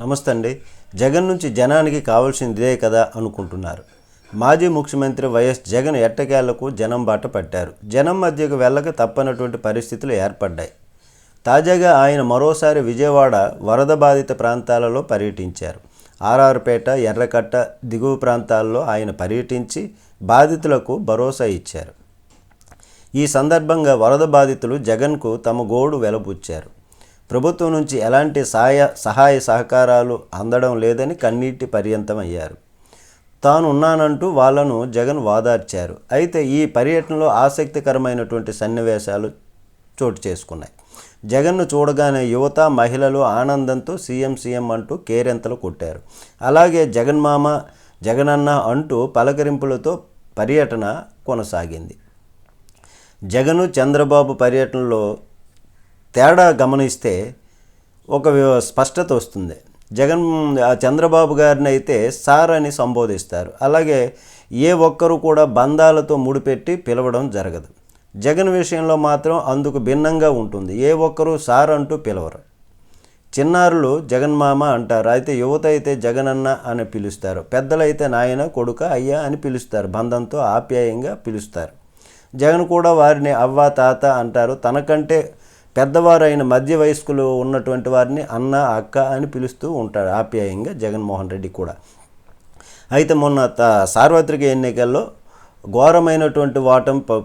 నమస్తే అండి జగన్ నుంచి జనానికి కావాల్సింది ఇదే కదా అనుకుంటున్నారు. మాజీ ముఖ్యమంత్రి వైఎస్ జగన్ ఎట్టకేళ్ళకు జనం బాట పట్టారు. జనం మధ్యకు వెళ్ళక తప్పనటువంటి పరిస్థితులు ఏర్పడ్డాయి. తాజాగా ఆయన మరోసారి విజయవాడ వరద బాధిత ప్రాంతాలలో పర్యటించారు. ఆర్ఆర్పేట ఎర్రకట్ట దిగువ ప్రాంతాల్లో ఆయన పర్యటించి బాధితులకు భరోసా ఇచ్చారు. ఈ సందర్భంగా వరద బాధితులు జగన్కు తమ గోడు వెలబుచ్చారు. ప్రభుత్వం నుంచి ఎలాంటి సహాయ సహాయ సహకారాలు అందడం లేదని కన్నీటి పర్యంతమయ్యారు. తాను ఉన్నానంటూ వాళ్ళను జగన్ వాదార్చారు. అయితే ఈ పర్యటనలో ఆసక్తికరమైనటువంటి సన్నివేశాలు చోటు చేసుకున్నాయి. జగన్ను చూడగానే యువత మహిళలు ఆనందంతో సీఎం సీఎం అంటూ కేరెంతలు కొట్టారు. అలాగే జగన్మామ జగనన్న అంటూ పలకరింపులతో పర్యటన కొనసాగింది. జగను చంద్రబాబు పర్యటనలో తేడా గమనిస్తే ఒక స్పష్టత వస్తుంది. జగన్ చంద్రబాబు గారిని అయితే సార్ అని సంబోధిస్తారు. అలాగే ఏ ఒక్కరు కూడా బంధాలతో ముడిపెట్టి పిలవడం జరగదు. జగన్ విషయంలో మాత్రం అందుకు భిన్నంగా ఉంటుంది. ఏ ఒక్కరు సార్ అంటూ పిలవరు. చిన్నారులు జగన్మామ అంటారు. అయితే యువత అయితే జగనన్న అని పిలుస్తారు. పెద్దలైతే నాయన కొడుక అయ్యా అని పిలుస్తారు. బంధంతో ఆప్యాయంగా పిలుస్తారు. జగన్ కూడా వారిని అవ్వ తాత అంటారు. తనకంటే పెద్దవారైన మధ్య వయస్కులు ఉన్నటువంటి వారిని అన్న అక్క అని పిలుస్తూ ఉంటాడు ఆప్యాయంగా జగన్మోహన్ రెడ్డి కూడా. అయితే మొన్న త సార్వత్రిక ఎన్నికల్లో ఘోరమైనటువంటి వాటం ప-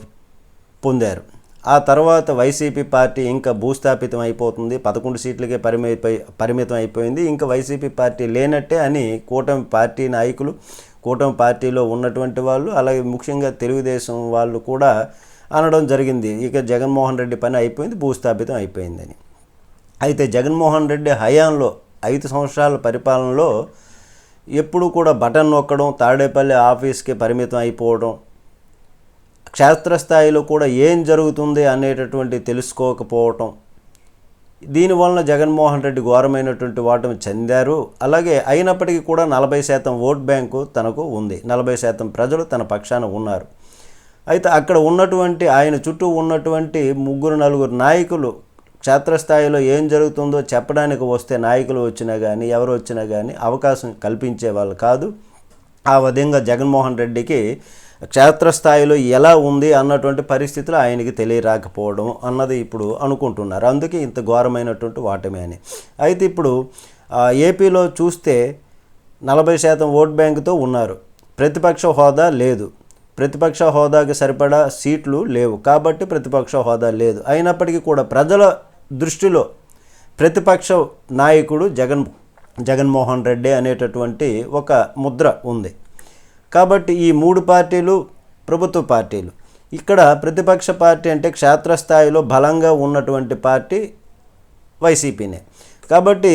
పొందారు. ఆ తర్వాత వైసీపీ పార్టీ ఇంకా భూస్థాపితం అయిపోతుంది. పదకొండు సీట్లకే పరిమిత పరిమితం అయిపోయింది. ఇంకా వైసీపీ పార్టీ లేనట్టే అని కూటమి పార్టీ నాయకులు కూటమి పార్టీలో ఉన్నటువంటి వాళ్ళు అలాగే ముఖ్యంగా తెలుగుదేశం వాళ్ళు కూడా అనడం జరిగింది. ఇక జగన్మోహన్ రెడ్డి పని అయిపోయింది భూస్థాపితం అయిపోయిందని. అయితే జగన్మోహన్ రెడ్డి హయాంలో ఐదు సంవత్సరాల పరిపాలనలో ఎప్పుడు కూడా బటన్ నొక్కడం తాడేపల్లి ఆఫీస్కి పరిమితం అయిపోవడం క్షేత్రస్థాయిలో కూడా ఏం జరుగుతుంది అనేటటువంటి తెలుసుకోకపోవటం దీనివలన జగన్మోహన్ రెడ్డి ఘోరమైనటువంటి వాటిని చెందారు. అలాగే అయినప్పటికీ కూడా నలభై శాతం ఓట్ బ్యాంకు తనకు ఉంది. నలభై శాతం ప్రజలు తన పక్షాన ఉన్నారు. అయితే అక్కడ ఉన్నటువంటి ఆయన చుట్టూ ఉన్నటువంటి ముగ్గురు నలుగురు నాయకులు క్షేత్రస్థాయిలో ఏం జరుగుతుందో చెప్పడానికి వస్తే నాయకులు వచ్చినా కానీ ఎవరు వచ్చినా కానీ అవకాశం కల్పించే వాళ్ళు కాదు. ఆ విధంగా జగన్మోహన్ రెడ్డికి క్షేత్రస్థాయిలో ఎలా ఉంది అన్నటువంటి పరిస్థితులు ఆయనకి తెలియరాకపోవడం అన్నది ఇప్పుడు అనుకుంటున్నారు. అందుకే ఇంత ఘోరమైనటువంటి వాటమే అని. అయితే ఇప్పుడు ఏపీలో చూస్తే నలభై శాతం ఓట్ బ్యాంకుతో ఉన్నారు. ప్రతిపక్ష హోదా లేదు. ప్రతిపక్ష హోదాకి సరిపడా సీట్లు లేవు. కాబట్టి ప్రతిపక్ష హోదా లేదు. అయినప్పటికీ కూడా ప్రజల దృష్టిలో ప్రతిపక్ష నాయకుడు జగన్ జగన్మోహన్ రెడ్డి అనేటటువంటి ఒక ముద్ర ఉంది. కాబట్టి ఈ మూడు పార్టీలు ప్రభుత్వ పార్టీలు. ఇక్కడ ప్రతిపక్ష పార్టీ అంటే క్షేత్రస్థాయిలో బలంగా ఉన్నటువంటి పార్టీ వైసీపీనే. కాబట్టి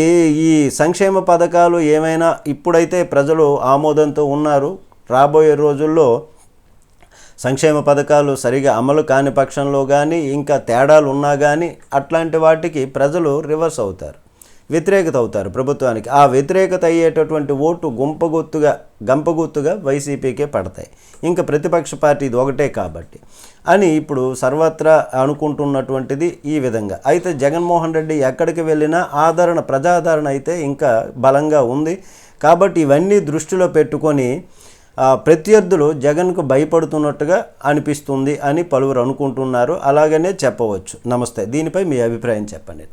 ఈ సంక్షేమ పథకాలు ఏమైనా ఇప్పుడైతే ప్రజలు ఆమోదంతో ఉన్నారు. రాబోయే రోజుల్లో సంక్షేమ పథకాలు సరిగా అమలు కాని పక్షంలో కానీ ఇంకా తేడాలు ఉన్నా కానీ అట్లాంటి వాటికి ప్రజలు రివర్స్ అవుతారు వ్యతిరేకత అవుతారు ప్రభుత్వానికి. ఆ వ్యతిరేకత అయ్యేటటువంటి ఓటు గుంపగుత్తుగా గంపగుత్తుగా వైసీపీకే పడతాయి. ఇంకా ప్రతిపక్ష పార్టీ ఇది ఒకటే కాబట్టి అని ఇప్పుడు సర్వత్రా అనుకుంటున్నటువంటిది ఈ విధంగా. అయితే జగన్మోహన్ రెడ్డి ఎక్కడికి వెళ్ళినా ఆదరణ ప్రజాదరణ అయితే ఇంకా బలంగా ఉంది. కాబట్టి ఇవన్నీ దృష్టిలో పెట్టుకొని ప్రత్యర్థులు జగన్కు భయపడుతున్నట్టుగా అనిపిస్తుంది అని పలువురు అనుకుంటున్నారు. అలాగనే చెప్పవచ్చు. నమస్తే. దీనిపై మీ అభిప్రాయం చెప్పండి.